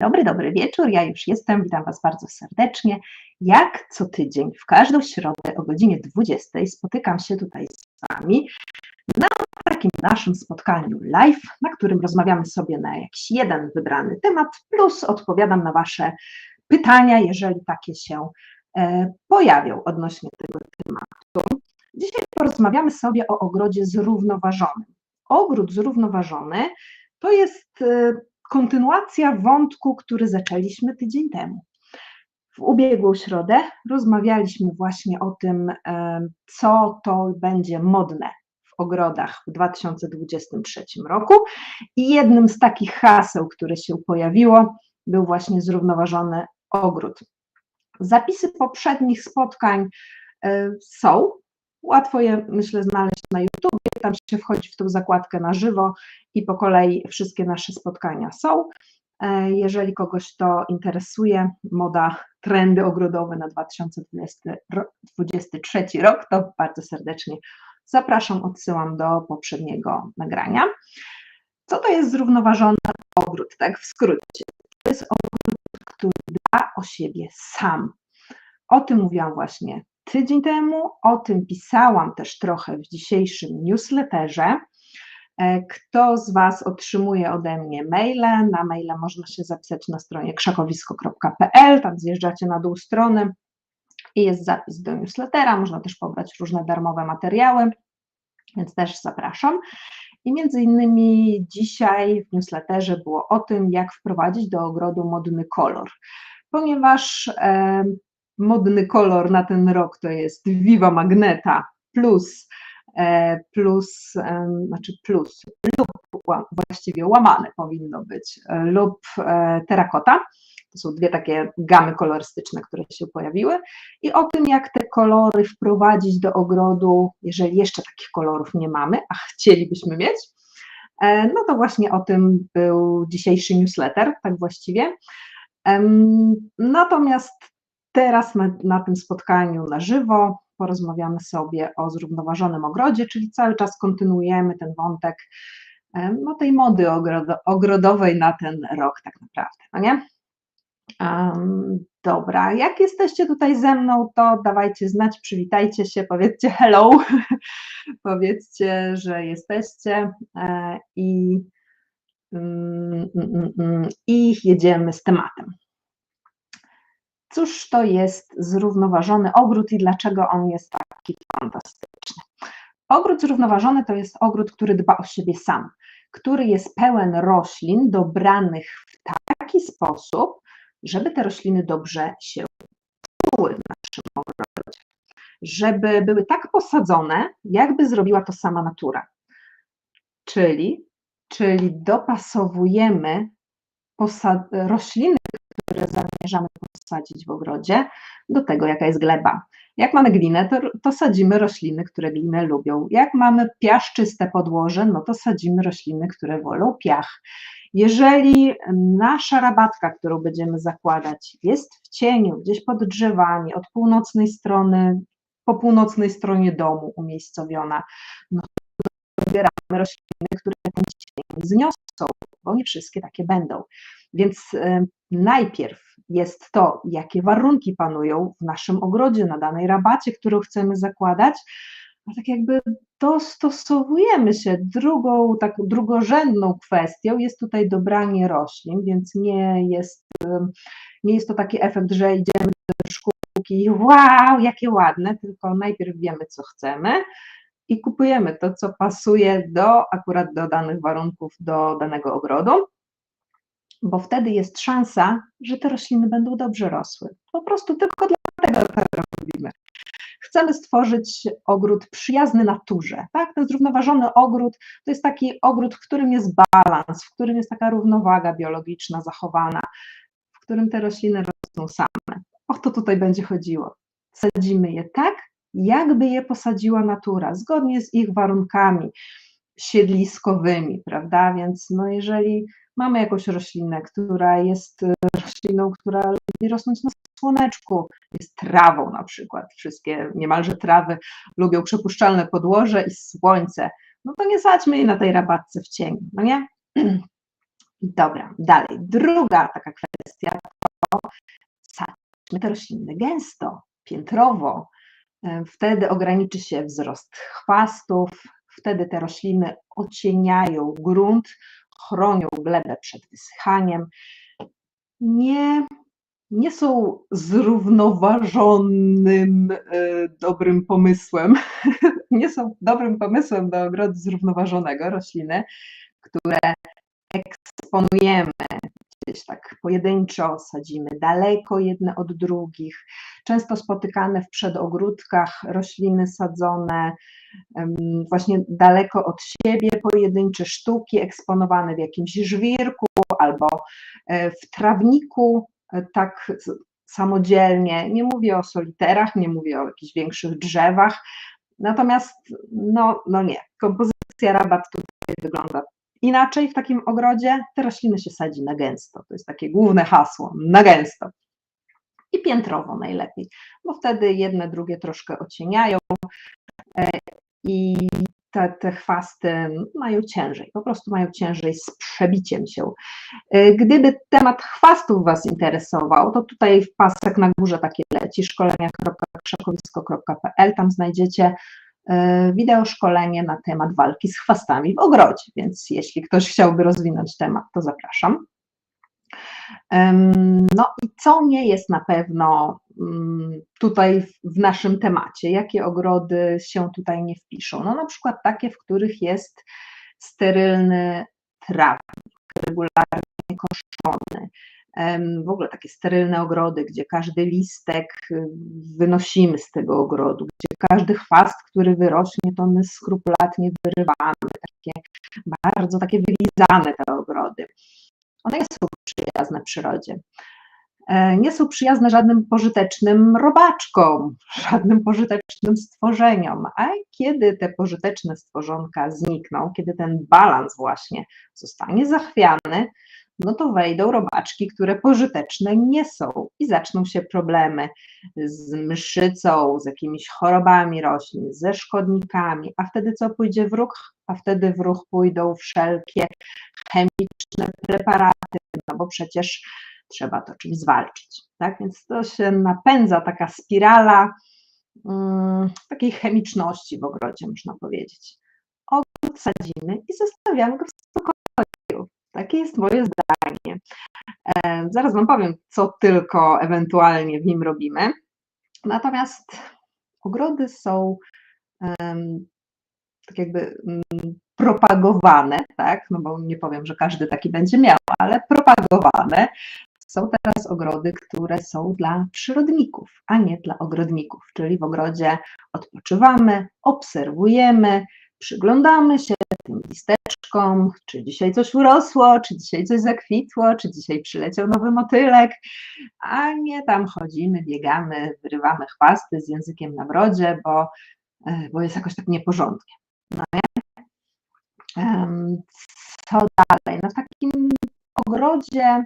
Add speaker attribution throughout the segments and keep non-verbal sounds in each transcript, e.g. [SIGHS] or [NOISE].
Speaker 1: dobry, dobry wieczór. Ja już jestem, witam Was bardzo serdecznie. Jak co tydzień, w każdą środę o godzinie 20 spotykam się tutaj z Wami na takim naszym spotkaniu live, na którym rozmawiamy sobie na jakiś jeden wybrany temat, plus odpowiadam na Wasze pytania, jeżeli takie się e, pojawią odnośnie tego tematu. Dzisiaj porozmawiamy sobie o ogrodzie zrównoważonym. Ogród zrównoważony to jest e, kontynuacja wątku, który zaczęliśmy tydzień temu. W ubiegłą środę rozmawialiśmy właśnie o tym, co to będzie modne w ogrodach w 2023 roku. I jednym z takich haseł, które się pojawiło, był właśnie zrównoważony ogród. Zapisy poprzednich spotkań e, są. Łatwo je, myślę, znaleźć na YouTube. Tam się wchodzi w tą zakładkę na żywo i po kolei wszystkie nasze spotkania są. E, jeżeli kogoś to interesuje, moda, trendy ogrodowe na 2023 rok, to bardzo serdecznie zapraszam, odsyłam do poprzedniego nagrania. Co to jest zrównoważony ogród, tak w skrócie? To jest ogród, który dba o siebie sam. O tym mówiłam właśnie tydzień temu, o tym pisałam też trochę w dzisiejszym newsletterze. E, kto z Was otrzymuje ode mnie maile? Na maile można się zapisać na stronie krzakowisko.pl, tam zjeżdżacie na dół strony i jest zapis do newslettera, można też pobrać różne darmowe materiały, więc też zapraszam. I między innymi dzisiaj w newsletterze było o tym, jak wprowadzić do ogrodu modny kolor, ponieważ e, modny kolor na ten rok to jest Viva Magneta plus E, plus, znaczy plus lub właściwie łamane powinno być, e, lub e, terakota. To są dwie takie gamy kolorystyczne, które się pojawiły. I o tym, jak te kolory wprowadzić do ogrodu, jeżeli jeszcze takich kolorów nie mamy, a chcielibyśmy mieć, no to właśnie o tym był dzisiejszy newsletter, tak właściwie. Natomiast teraz na, na tym spotkaniu na żywo porozmawiamy sobie o zrównoważonym ogrodzie, czyli cały czas kontynuujemy ten wątek no, tej mody ogrodowej na ten rok tak naprawdę, no nie? Um, dobra, jak jesteście tutaj ze mną, to dawajcie znać, przywitajcie się, powiedzcie hello, [LAUGHS] powiedzcie, że jesteście e, i, mm, mm, mm, i jedziemy z tematem. Cóż to jest zrównoważony ogród i dlaczego on jest taki fantastyczny? Ogród zrównoważony to jest ogród, który dba o siebie sam, który jest pełen roślin dobranych w taki sposób, żeby te rośliny dobrze się czuły w naszym ogrodzie, żeby były tak posadzone, jakby zrobiła to sama natura. Czyli, czyli dopasowujemy rośliny, które zamierzamy posadzić w ogrodzie, do tego, jaka jest gleba. Jak mamy glinę, to, to sadzimy rośliny, które glinę lubią. Jak mamy piaszczyste podłoże, no to sadzimy rośliny, które wolą piach. Jeżeli nasza rabatka, którą będziemy zakładać, jest w cieniu, gdzieś pod drzewami, od północnej strony, po północnej stronie domu umiejscowiona, no to wybieramy rośliny, które ten cień zniosą, bo nie wszystkie takie będą. Więc najpierw jest to, jakie warunki panują w naszym ogrodzie, na danej rabacie, którą chcemy zakładać, a tak jakby dostosowujemy się. Drugą, tak drugorzędną kwestią jest tutaj dobranie roślin, więc nie jest, nie jest to taki efekt, że idziemy do szkółki i wow, jakie ładne, tylko najpierw wiemy, co chcemy i kupujemy to, co pasuje do akurat do danych warunków, do danego ogrodu bo wtedy jest szansa, że te rośliny będą dobrze rosły. Po prostu tylko dlatego to robimy. Chcemy stworzyć ogród przyjazny naturze. Tak? Ten zrównoważony ogród to jest taki ogród, w którym jest balans, w którym jest taka równowaga biologiczna zachowana, w którym te rośliny rosną same. O to tutaj będzie chodziło. Sadzimy je tak, jakby je posadziła natura, zgodnie z ich warunkami siedliskowymi, prawda? Więc no jeżeli mamy jakąś roślinę, która jest e, rośliną, która lubi rosnąć na słoneczku, jest trawą na przykład, wszystkie niemalże trawy lubią przepuszczalne podłoże i słońce, no to nie sadźmy jej na tej rabatce w cieniu, no nie? [CLEARS THROAT] Dobra, dalej. Druga taka kwestia to sadźmy te rośliny gęsto, piętrowo. E, wtedy ograniczy się wzrost chwastów, wtedy te rośliny ocieniają grunt, chronią glebę przed wysychaniem. Nie, nie są zrównoważonym e, dobrym pomysłem. [LAUGHS] Nie są dobrym pomysłem do ogrodu zrównoważonego rośliny, które eksponujemy gdzieś tak pojedynczo, sadzimy daleko jedne od drugich. Często spotykane w przedogródkach rośliny sadzone właśnie daleko od siebie, pojedyncze sztuki eksponowane w jakimś żwirku albo e, w trawniku, e, tak samodzielnie. Nie mówię o soliterach, nie mówię o jakichś większych drzewach, natomiast no, no nie, kompozycja rabat tutaj wygląda Inaczej w takim ogrodzie te rośliny się sadzi na gęsto. To jest takie główne hasło, na gęsto. I piętrowo najlepiej, bo wtedy jedne, drugie troszkę ocieniają e, i te, te chwasty mają ciężej, po prostu mają ciężej z przebiciem się. E, gdyby temat chwastów Was interesował, to tutaj w pasek na górze takie leci szkolenia.krzakowisko.pl, tam znajdziecie E, wideo szkolenie na temat walki z chwastami w ogrodzie, więc jeśli ktoś chciałby rozwinąć temat, to zapraszam. No i co nie jest na pewno mm, tutaj w naszym temacie, jakie ogrody się tutaj nie wpiszą? No na przykład takie, w których jest sterylny trawnik, regularnie kosztony, w ogóle takie sterylne ogrody, gdzie każdy listek y, wynosimy z tego ogrodu, gdzie każdy chwast, który wyrośnie, to my skrupulatnie wyrywamy, takie bardzo takie wylizane te ogrody. One nie są przyjazne przyrodzie. E, nie są przyjazne żadnym pożytecznym robaczkom, [LAUGHS] żadnym pożytecznym stworzeniom. A kiedy te pożyteczne stworzonka znikną, kiedy ten balans właśnie zostanie zachwiany, no to wejdą robaczki, które pożyteczne nie są i zaczną się problemy z mszycą, z jakimiś chorobami roślin, ze szkodnikami, a wtedy co pójdzie w ruch? A wtedy w ruch pójdą wszelkie chemiczne preparaty, no bo przecież trzeba to czymś zwalczyć. Tak? Więc to się napędza taka spirala um, takiej chemiczności w ogrodzie, można powiedzieć. Ogród sadzimy i zostawiamy go w spokoju. Takie jest moje zdanie. Zaraz Wam powiem, co tylko ewentualnie w nim robimy. Natomiast ogrody są tak jakby mm, propagowane, tak? No bo nie powiem, że każdy taki będzie miał, ale propagowane są teraz ogrody, które są dla przyrodników, a nie dla ogrodników, czyli w ogrodzie odpoczywamy, obserwujemy, przyglądamy się tym listeczkom, czy dzisiaj coś urosło, czy dzisiaj coś zakwitło, czy dzisiaj przyleciał nowy motylek, a nie tam chodzimy, biegamy, wyrywamy chwasty z językiem na brodzie, bo, e, bo jest jakoś tak nieporządnie. No nie? Co dalej? No w takim ogrodzie,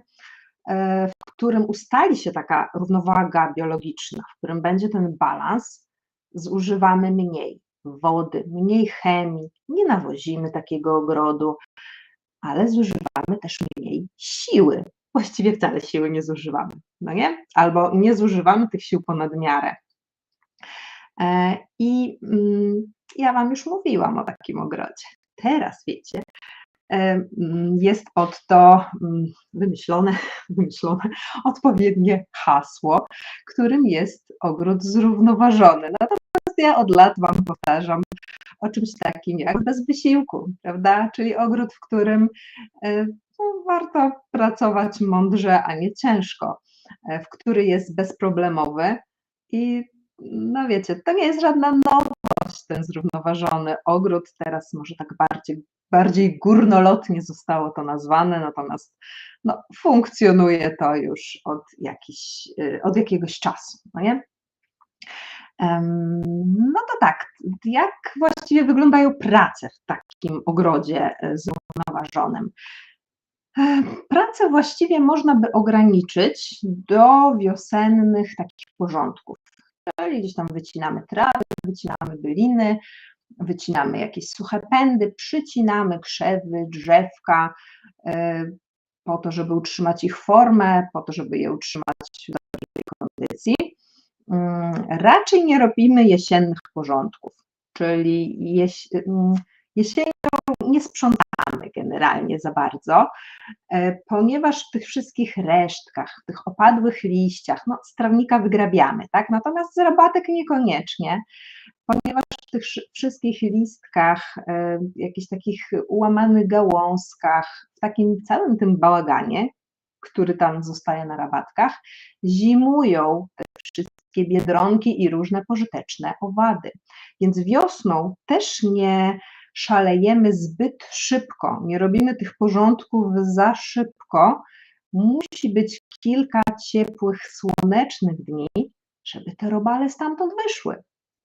Speaker 1: e, w którym ustali się taka równowaga biologiczna, w którym będzie ten balans, zużywamy mniej wody, mniej chemii, nie nawozimy takiego ogrodu, ale zużywamy też mniej siły. Właściwie wcale siły nie zużywamy, no nie? Albo nie zużywamy tych sił ponad miarę. E, I mm, ja Wam już mówiłam o takim ogrodzie. Teraz wiecie, e, mm, jest od to mm, wymyślone, [LAUGHS] wymyślone odpowiednie hasło, którym jest ogród zrównoważony. Natomiast ja od lat Wam powtarzam o czymś takim jak bez wysiłku, prawda? Czyli ogród, w którym e, no, warto pracować mądrze, a nie ciężko, e, w który jest bezproblemowy i no wiecie, to nie jest żadna nowość, ten zrównoważony ogród, teraz może tak bardziej, bardziej górnolotnie zostało to nazwane, natomiast no, funkcjonuje to już od, e, od jakiegoś czasu, no nie? No to tak, jak właściwie wyglądają prace w takim ogrodzie e, zrównoważonym? E, pracę właściwie można by ograniczyć do wiosennych takich porządków. Czyli gdzieś tam wycinamy trawy, wycinamy byliny, wycinamy jakieś suche pędy, przycinamy krzewy, drzewka, e, po to, żeby utrzymać ich formę, po to, żeby je utrzymać w dobrej kondycji. Mm, raczej nie robimy jesiennych porządków, czyli jeś, mm, jesienią nie sprzątamy generalnie za bardzo, e, ponieważ w tych wszystkich resztkach, w tych opadłych liściach, no z trawnika wygrabiamy, tak? Natomiast z rabatek niekoniecznie, ponieważ w tych wszystkich listkach, e, jakichś takich ułamanych gałązkach, w takim całym tym bałaganie, który tam zostaje na rabatkach, zimują te wszystkie biedronki i różne pożyteczne owady. Więc wiosną też nie szalejemy zbyt szybko, nie robimy tych porządków za szybko. Musi być kilka ciepłych, słonecznych dni, żeby te robale stamtąd wyszły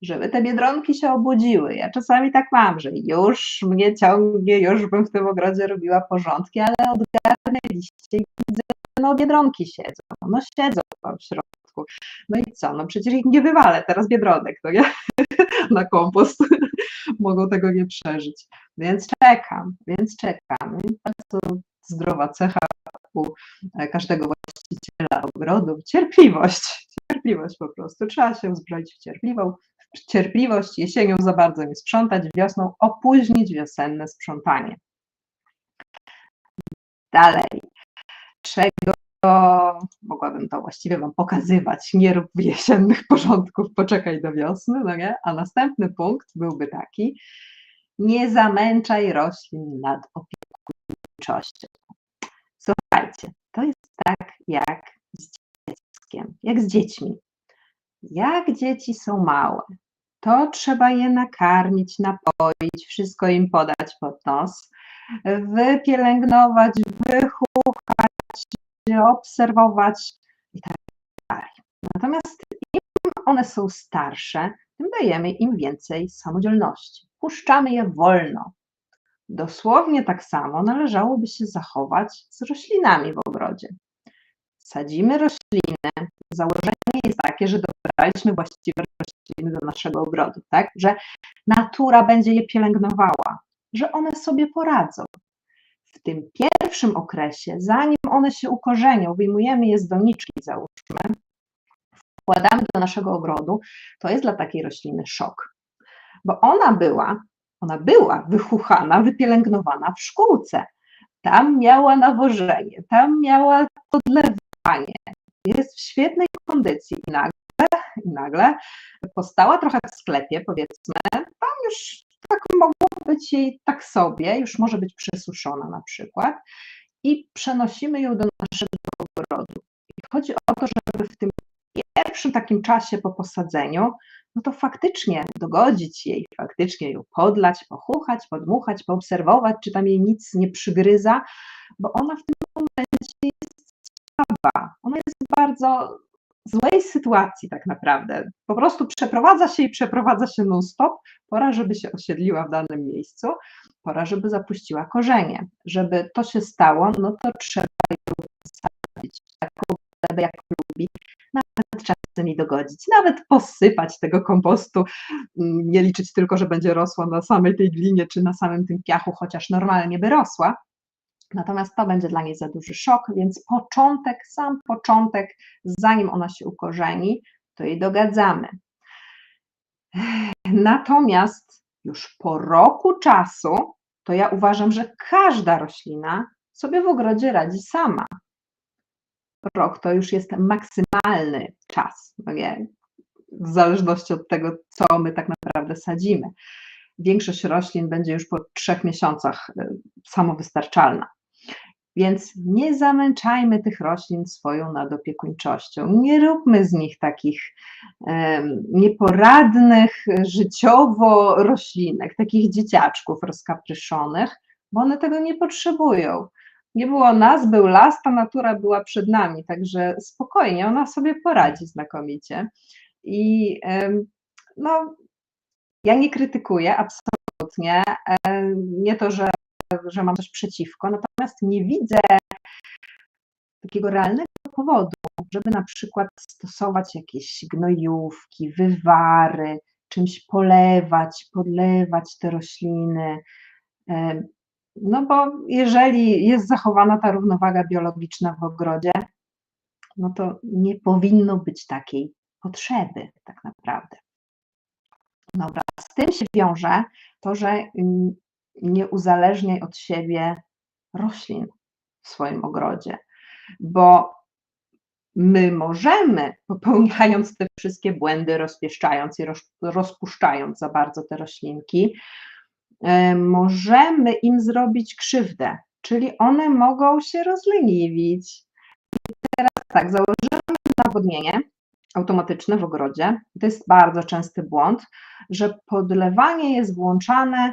Speaker 1: żeby te biedronki się obudziły. Ja czasami tak mam, że już mnie ciągnie, już bym w tym ogrodzie robiła porządki, ale odgarnę liście i widzę, no biedronki siedzą, no siedzą w środku. No i co, no przecież ich nie wywalę teraz biedronek, no nie? [LAUGHS] na kompost, [LAUGHS] mogą tego nie przeżyć. Więc czekam, więc czekam. Bardzo zdrowa cecha u każdego właściciela ogrodu, cierpliwość, [LAUGHS] cierpliwość po prostu. Trzeba się uzbroić w cierpliwą, cierpliwość, jesienią za bardzo nie sprzątać, wiosną opóźnić wiosenne sprzątanie. Dalej, czego mogłabym to właściwie Wam pokazywać, nie rób jesiennych [LAUGHS] porządków, poczekaj do wiosny, no nie? A następny punkt byłby taki, nie zamęczaj roślin nad opiekuńczością. Słuchajcie, to jest tak jak z dzieckiem, jak z dziećmi. Jak dzieci są małe, to trzeba je nakarmić, napoić, wszystko im podać pod nos, wypielęgnować, wychuchać, obserwować i tak dalej. Natomiast im one są starsze, tym dajemy im więcej samodzielności. Puszczamy je wolno. Dosłownie tak samo należałoby się zachować z roślinami w ogrodzie. Sadzimy rośliny. Założenie jest takie, że dobraliśmy właściwe rośliny do naszego ogrodu, tak? że natura będzie je pielęgnowała, że one sobie poradzą. Tym pierwszym okresie, zanim one się ukorzenią, wyjmujemy je z doniczki, załóżmy, wkładamy do naszego ogrodu, to jest dla takiej rośliny szok. Bo ona była, ona była wychuchana, wypielęgnowana w szkółce. Tam miała nawożenie, tam miała podlewanie. Jest w świetnej kondycji i nagle, nagle postała trochę w sklepie, powiedzmy, tam już tak mogło być jej tak sobie, już może być przesuszona na przykład i przenosimy ją do naszego ogrodu. I chodzi o to, żeby w tym pierwszym takim czasie po posadzeniu, no to faktycznie dogodzić jej, faktycznie ją podlać, pochuchać, podmuchać, poobserwować, czy tam jej nic nie przygryza, bo ona w tym momencie jest słaba, ona jest bardzo złej sytuacji tak naprawdę. Po prostu przeprowadza się i przeprowadza się non-stop. Pora, żeby się osiedliła w danym miejscu, pora, żeby zapuściła korzenie. Żeby to się stało, no to trzeba ją posadzić taką glebę, jak lubi, nawet czasem jej dogodzić, nawet posypać tego kompostu, mm, nie liczyć tylko, że będzie rosła na samej tej glinie czy na samym tym piachu, chociaż normalnie by rosła, Natomiast to będzie dla niej za duży szok, więc początek, sam początek, zanim ona się ukorzeni, to jej dogadzamy. [SIGHS] Natomiast już po roku czasu, to ja uważam, że każda roślina sobie w ogrodzie radzi sama. Rok to już jest maksymalny czas, no w zależności od tego, co my tak naprawdę sadzimy. Większość roślin będzie już po trzech miesiącach y, samowystarczalna. Więc nie zamęczajmy tych roślin swoją nadopiekuńczością. Nie róbmy z nich takich nieporadnych życiowo roślinek, takich dzieciaczków rozkapryszonych, bo one tego nie potrzebują. Nie było nas, był las, ta natura była przed nami, także spokojnie, ona sobie poradzi znakomicie. I no, ja nie krytykuję absolutnie. Nie to, że że mam coś przeciwko, natomiast nie widzę takiego realnego powodu, żeby na przykład stosować jakieś gnojówki, wywary, czymś polewać, podlewać te rośliny. No bo jeżeli jest zachowana ta równowaga biologiczna w ogrodzie, no to nie powinno być takiej potrzeby tak naprawdę. Dobra, z tym się wiąże to, że mm, nie uzależniaj od siebie roślin w swoim ogrodzie, bo my możemy, popełniając te wszystkie błędy, rozpieszczając i rozpuszczając za bardzo te roślinki, e, możemy im zrobić krzywdę, czyli one mogą się rozleniwić. I teraz tak, założymy nawodnienie automatyczne w ogrodzie. To jest bardzo częsty błąd, że podlewanie jest włączane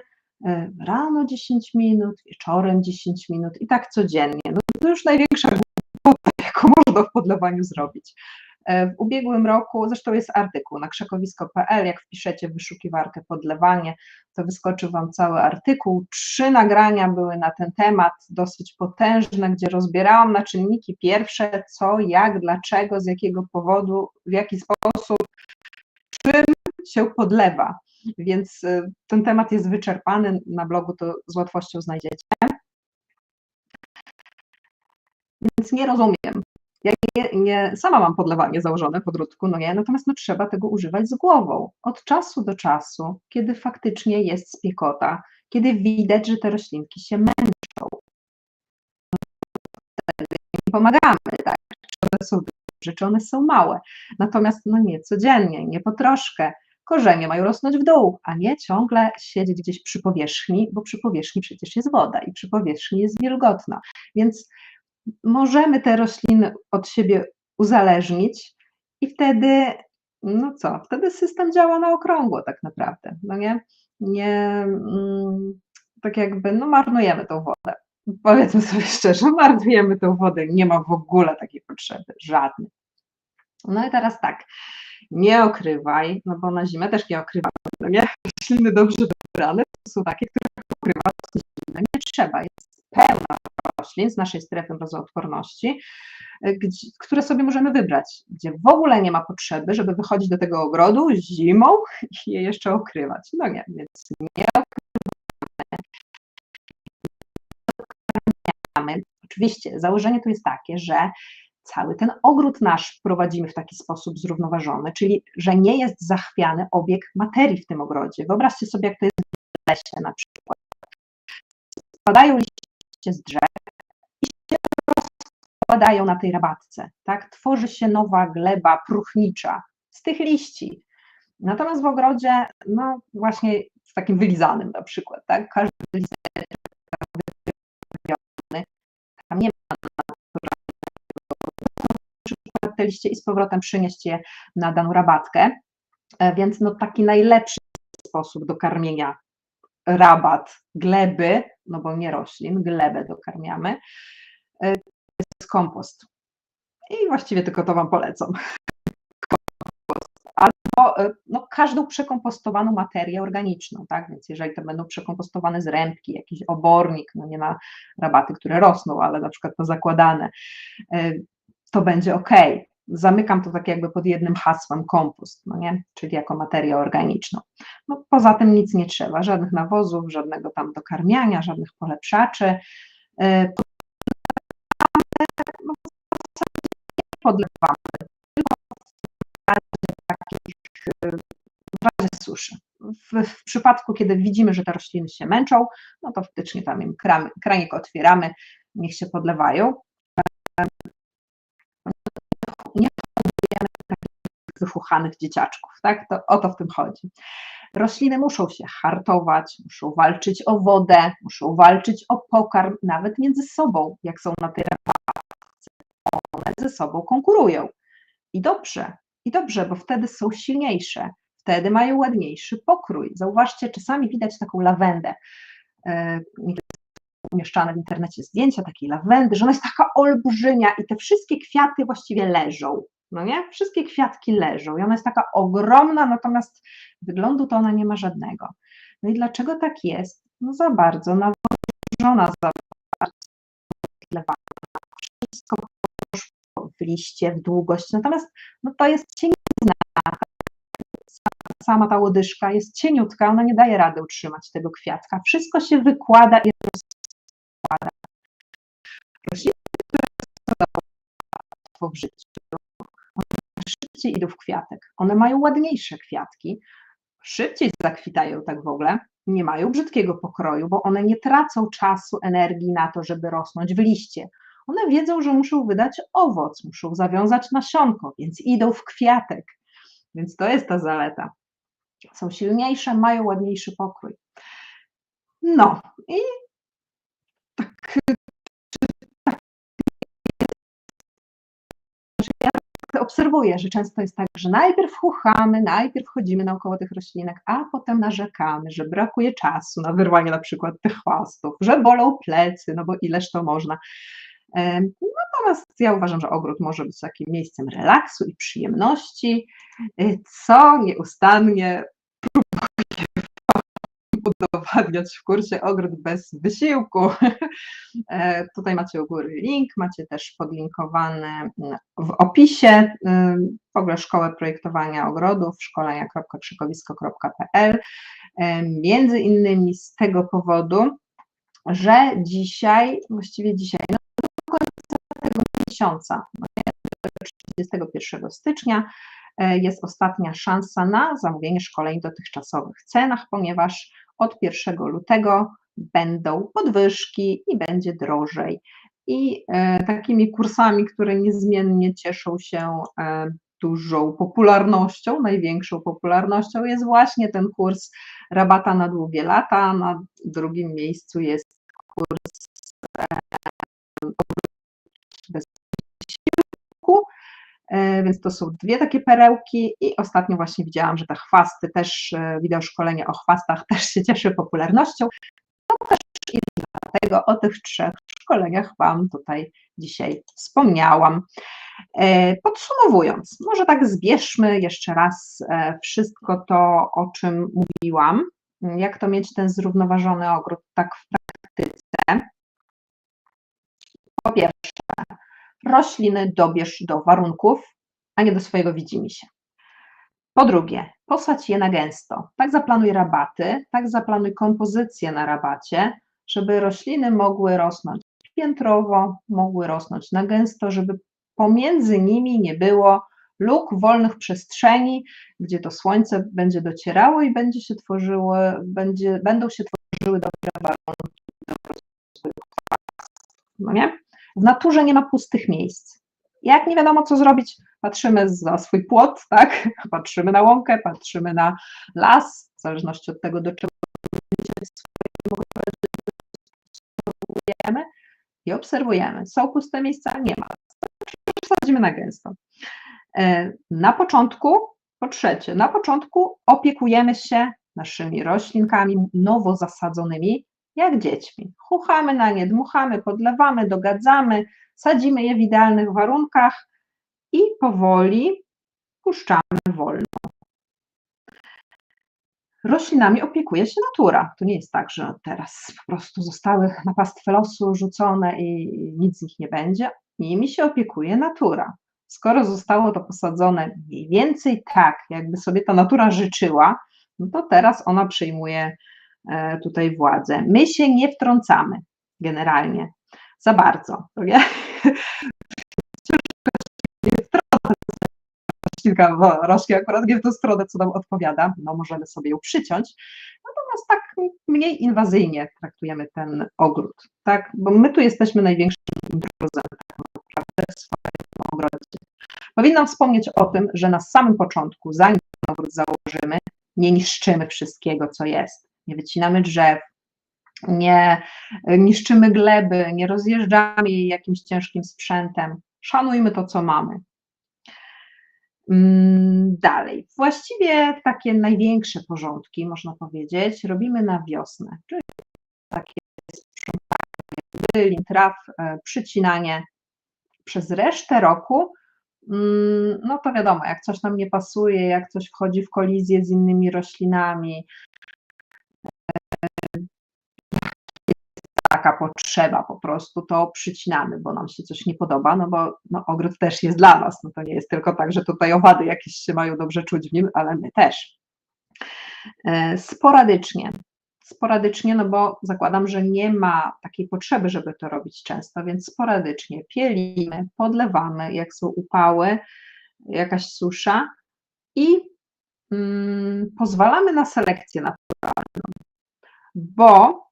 Speaker 1: rano 10 minut, wieczorem 10 minut i tak codziennie. No to już największa głupota, [LAUGHS] jaką można w podlewaniu zrobić. E, w ubiegłym roku, zresztą jest artykuł na krzakowisko.pl, jak wpiszecie wyszukiwarkę podlewanie, to wyskoczy Wam cały artykuł. Trzy nagrania były na ten temat, dosyć potężne, gdzie rozbierałam na czynniki pierwsze, co, jak, dlaczego, z jakiego powodu, w jaki sposób, czym się podlewa. Więc e, ten temat jest wyczerpany, na blogu to z łatwością znajdziecie. Więc nie rozumiem, ja nie, nie, sama mam podlewanie założone po drutku, no nie, natomiast no, trzeba tego używać z głową. Od czasu do czasu, kiedy faktycznie jest spiekota, kiedy widać, że te roślinki się męczą. Wtedy im pomagamy, tak? Czy one są duże, czy one są małe. Natomiast no nie codziennie, nie po troszkę. Korzenie mają rosnąć w dół, a nie ciągle siedzieć gdzieś przy powierzchni, bo przy powierzchni przecież jest woda i przy powierzchni jest wilgotna. Więc możemy te rośliny od siebie uzależnić i wtedy, no co, wtedy system działa na okrągło tak naprawdę, no nie? Nie, mm, tak jakby, no marnujemy tą wodę. Powiedzmy sobie szczerze, [LAUGHS] marnujemy tą wodę, nie ma w ogóle takiej potrzeby, żadnej. No i teraz tak, nie okrywaj, no bo na zimę też nie okrywamy, no nie? Rośliny dobrze dobrane to są takie, które okrywać zimę nie trzeba, jest pełna roślin z naszej strefy mrozoodporności, e, które sobie możemy wybrać, gdzie w ogóle nie ma potrzeby, żeby wychodzić do tego ogrodu zimą i je jeszcze okrywać. No nie, więc nie okrywamy. Oczywiście założenie tu jest takie, że cały ten ogród nasz prowadzimy w taki sposób zrównoważony, czyli że nie jest zachwiany obieg materii w tym ogrodzie. Wyobraźcie sobie, jak to jest w lesie na przykład. Spadają liście z drzew, opadają na tej rabatce, tak? Tworzy się nowa gleba próchnicza z tych liści. Natomiast w ogrodzie, no właśnie z takim wylizanym na przykład, tak? Każdy listek tam nie ma te liście i z powrotem przynieść je na daną rabatkę. E, więc no taki najlepszy sposób do karmienia rabat, gleby, no bo nie roślin, glebę dokarmiamy, e, jest kompost. I właściwie tylko to Wam polecam. Albo e, no, każdą przekompostowaną materię organiczną, tak? Więc jeżeli to będą przekompostowane zrębki, jakiś obornik, no nie na rabaty, które rosną, ale na przykład to zakładane, to będzie ok. Zamykam to tak jakby pod jednym hasłem kompost, no nie? czyli jako materię organiczną. No, poza tym nic nie trzeba, żadnych nawozów, żadnego tam dokarmiania, żadnych polepszaczy. E, podlewamy, tylko w razie takich, w razie suszy. W, w, przypadku, kiedy widzimy, że te rośliny się męczą, no to faktycznie tam im kranik otwieramy, niech się podlewają. Wyfuchanych dzieciaczków, tak? To, o to w tym chodzi. Rośliny muszą się hartować, muszą walczyć o wodę, muszą walczyć o pokarm, nawet między sobą, jak są na tej one ze sobą konkurują. I dobrze, i dobrze, bo wtedy są silniejsze, wtedy mają ładniejszy pokrój. Zauważcie, czasami widać taką lawendę. E, umieszczane w internecie zdjęcia takiej lawendy, że ona jest taka olbrzymia i te wszystkie kwiaty właściwie leżą. No nie? Wszystkie kwiatki leżą i ona jest taka ogromna, natomiast wyglądu to ona nie ma żadnego. No i dlaczego tak jest? No za bardzo nawożona, za bardzo wszystko w liście, w długość, natomiast no, to jest cienizna. Sama ta łodyżka jest cieniutka, ona nie daje rady utrzymać tego kwiatka. Wszystko się wykłada i Rośliny, które w życiu, szybciej idą w kwiatek. One mają ładniejsze kwiatki, szybciej zakwitają tak w ogóle, nie mają brzydkiego pokroju, bo one nie tracą czasu, energii na to, żeby rosnąć w liście. One wiedzą, że muszą wydać owoc, muszą zawiązać nasionko, więc idą w kwiatek. Więc to jest ta zaleta. Są silniejsze, mają ładniejszy pokrój. No i tak, ja obserwuję, że często jest tak, że najpierw chuchamy, najpierw chodzimy naokoło tych roślinek, a potem narzekamy, że brakuje czasu na wyrwanie na przykład tych chwastów, że bolą plecy, no bo ileż to można. Natomiast ja uważam, że ogród może być takim miejscem relaksu i przyjemności, y, co nieustannie udowadniać w kursie Ogród bez wysiłku. E, tutaj macie u góry link, macie też podlinkowany mm, w opisie w ogóle Szkołę Projektowania Ogrodów, szkolenia.krzykowisko.pl. Między innymi z tego powodu, że dzisiaj, właściwie dzisiaj, no miesiąca, 31 no stycznia, e, jest ostatnia szansa na zamówienie szkoleń w dotychczasowych cenach, ponieważ od 1 lutego będą podwyżki i będzie drożej. I e, takimi kursami, które niezmiennie cieszą się e, dużą popularnością, największą popularnością jest właśnie ten kurs rabata na długie lata. Na drugim miejscu jest kurs bez E, więc to są dwie takie perełki i ostatnio właśnie widziałam, że te chwasty też, e, wideo szkolenie o chwastach [LAUGHS] też się cieszy popularnością, no też i dlatego o tych trzech szkoleniach Wam tutaj dzisiaj wspomniałam. E, podsumowując, może tak zbierzmy jeszcze raz wszystko to, o czym mówiłam, jak to mieć ten zrównoważony ogród tak w praktyce. Po pierwsze, rośliny dobierz do warunków, a nie do swojego widzimisię. Po drugie, posadź je na gęsto. Tak zaplanuj rabaty, tak zaplanuj kompozycję na rabacie, żeby rośliny mogły rosnąć piętrowo, mogły rosnąć na gęsto, żeby pomiędzy nimi nie było luk, wolnych przestrzeni, gdzie to słońce będzie docierało i będzie się tworzyły, będzie, będą się tworzyły dobre warunki do no nie? W naturze nie ma pustych miejsc. Jak nie wiadomo, co zrobić, patrzymy za swój płot, tak? [LAUGHS] Patrzymy na łąkę, patrzymy na las, w zależności od tego, do czego obserwujemy i obserwujemy. Są puste miejsca? Nie ma. Wsadzimy na gęsto. E, na początku, po trzecie, na początku opiekujemy się naszymi roślinkami nowo zasadzonymi, jak dziećmi. Chuchamy na nie, dmuchamy, podlewamy, dogadzamy, sadzimy je w idealnych warunkach i powoli puszczamy wolno. Roślinami opiekuje się natura. To nie jest tak, że teraz po prostu zostały na pastwę losu rzucone i nic z nich nie będzie. Nimi się opiekuje natura. Skoro zostało to posadzone mniej więcej tak, jakby sobie ta natura życzyła, no to teraz ona przyjmuje tutaj władzę. My się nie wtrącamy generalnie za bardzo. Nie? Kilka rożki akurat nie w tą stronę, co nam odpowiada, no możemy sobie ją przyciąć, natomiast tak mniej inwazyjnie traktujemy ten ogród, tak, bo my tu jesteśmy największym naprawdę w swoim ogrodzie. Powinnam wspomnieć o tym, że na samym początku, zanim ogród założymy, nie niszczymy wszystkiego, co jest nie wycinamy drzew, nie niszczymy gleby, nie rozjeżdżamy jej jakimś ciężkim sprzętem. Szanujmy to, co mamy. Mm, dalej, właściwie takie największe porządki, można powiedzieć, robimy na wiosnę, czyli takie sprzątanie byli, traw, e, przycinanie. Przez resztę roku, mm, no to wiadomo, jak coś nam nie pasuje, jak coś wchodzi w kolizję z innymi roślinami, taka potrzeba po prostu, to przycinamy, bo nam się coś nie podoba, no bo no, ogród też jest dla nas, no to nie jest tylko tak, że tutaj owady jakieś się mają dobrze czuć w nim, ale my też. E, sporadycznie, sporadycznie, no bo zakładam, że nie ma takiej potrzeby, żeby to robić często, więc sporadycznie pielimy, podlewamy, jak są upały, jakaś susza i mm, pozwalamy na selekcję naturalną, bo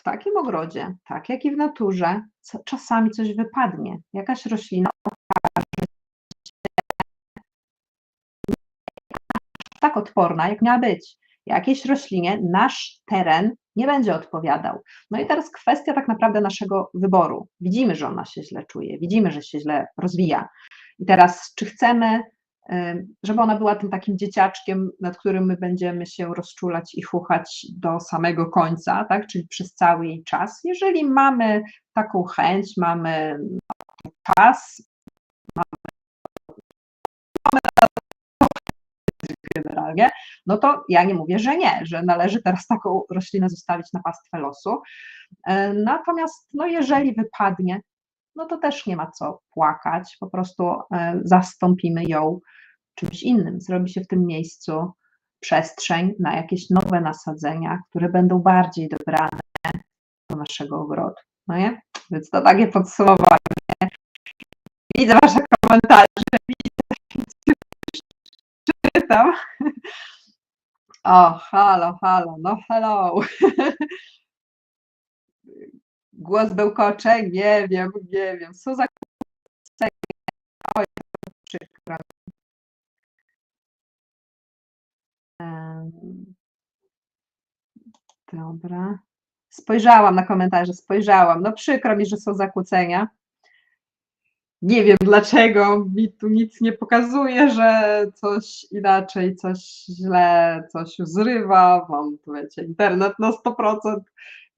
Speaker 1: w takim ogrodzie, tak jak i w naturze, czasami coś wypadnie, jakaś roślina tak odporna, jak miała być. Jakiejś roślinie nasz teren nie będzie odpowiadał. No i teraz kwestia tak naprawdę naszego wyboru. Widzimy, że ona się źle czuje, widzimy, że się źle rozwija. I teraz, czy chcemy, żeby ona była tym takim dzieciaczkiem, nad którym my będziemy się rozczulać i chuchać do samego końca, tak? czyli przez cały jej czas. Jeżeli mamy taką chęć, mamy czas, generalnie, no to ja nie mówię, że nie, że należy teraz taką roślinę zostawić na pastwę losu. E, natomiast no jeżeli wypadnie, no to też nie ma co płakać, po prostu e, zastąpimy ją czymś innym. Zrobi się w tym miejscu przestrzeń na jakieś nowe nasadzenia, które będą bardziej dobrane do naszego ogrodu. No nie? Więc to takie podsumowanie. Widzę Wasze komentarze, widzę, czytam. O, halo, halo, no hello. Głos bełkocze? Nie wiem, nie wiem. Co za Oj, przykro. Dobra. Spojrzałam na komentarze, spojrzałam. No przykro mi, że są zakłócenia nie wiem dlaczego mi tu nic nie pokazuje, że coś inaczej, coś źle, coś zrywa, mam tu wiecie, internet na 100%,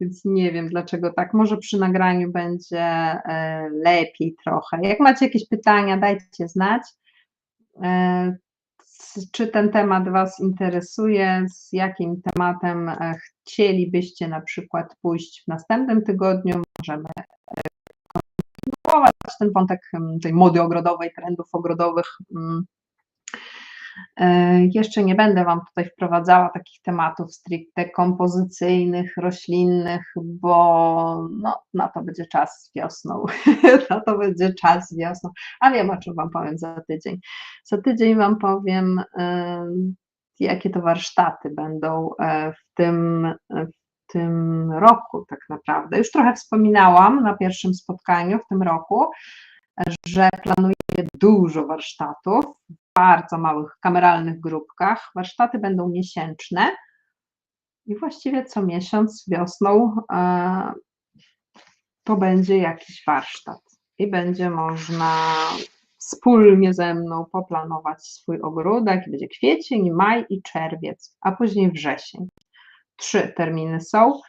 Speaker 1: więc nie wiem dlaczego tak. Może przy nagraniu będzie e, lepiej trochę. Jak macie jakieś pytania, dajcie znać. E, czy ten temat Was interesuje? Z jakim tematem e, chcielibyście na przykład pójść w następnym tygodniu? Możemy ten wątek tej mody ogrodowej, trendów ogrodowych. Mm. E, jeszcze nie będę Wam tutaj wprowadzała takich tematów stricte kompozycyjnych, roślinnych, bo no, na to będzie czas wiosną. [LAUGHS] na to będzie czas wiosną. A wiem, o czym Wam powiem za tydzień. Za tydzień Wam powiem, jakie to warsztaty będą e, w tym, w tym roku tak naprawdę. Już trochę wspominałam na pierwszym spotkaniu w tym roku, że planuję dużo warsztatów w bardzo małych kameralnych grupkach. Warsztaty będą miesięczne i właściwie co miesiąc wiosną e, to będzie jakiś warsztat i będzie można wspólnie ze mną poplanować swój ogródek. Będzie kwiecień, maj i czerwiec, a później wrzesień trzy terminy są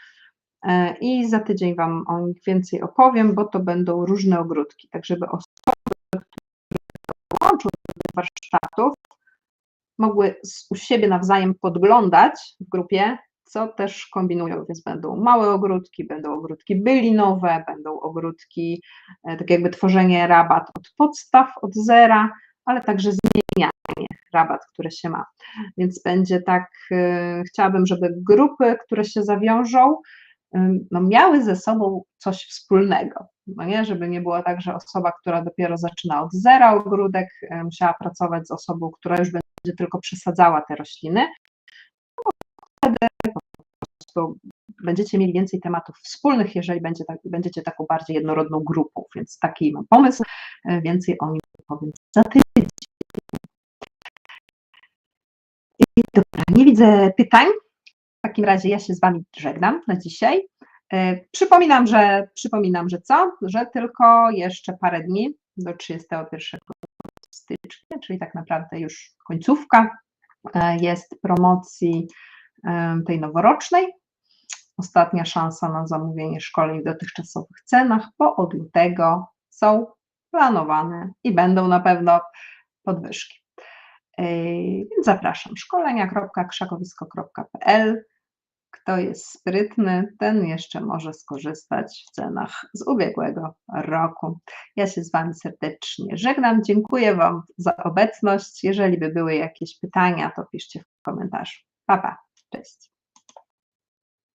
Speaker 1: e, i za tydzień Wam o nich więcej opowiem, bo to będą różne ogródki, tak żeby osoby, które dołączą do warsztatów, mogły u siebie nawzajem podglądać w grupie, co też kombinują, więc będą małe ogródki, będą ogródki bylinowe, będą ogródki, e, tak jakby tworzenie rabat od podstaw, od zera, ale także zmienianie rabat, które się ma. Więc będzie tak, y, chciałabym, żeby grupy, które się zawiążą, y, no, miały ze sobą coś wspólnego. No nie, żeby nie było tak, że osoba, która dopiero zaczyna od zera ogródek, y, musiała pracować z osobą, która już będzie tylko przesadzała te rośliny. No, wtedy po prostu będziecie mieli więcej tematów wspólnych, jeżeli będzie tak, będziecie taką bardziej jednorodną grupą, więc taki mam pomysł, więcej o nim powiem za tydzień. Dobra, nie widzę pytań. W takim razie ja się z Wami żegnam na dzisiaj. E, przypominam, że przypominam, że co? Że tylko jeszcze parę dni do 31 stycznia, czyli tak naprawdę już końcówka e, jest promocji e, tej noworocznej. Ostatnia szansa na zamówienie szkoleń w dotychczasowych cenach, bo od lutego są planowane i będą na pewno podwyżki. Więc zapraszam szkolenia.krzakowisko.pl. Kto jest sprytny, ten jeszcze może skorzystać w cenach z ubiegłego roku. Ja się z Wami serdecznie żegnam. Dziękuję Wam za obecność. Jeżeli by były jakieś pytania, to piszcie w komentarzu. Pa, pa. Cześć.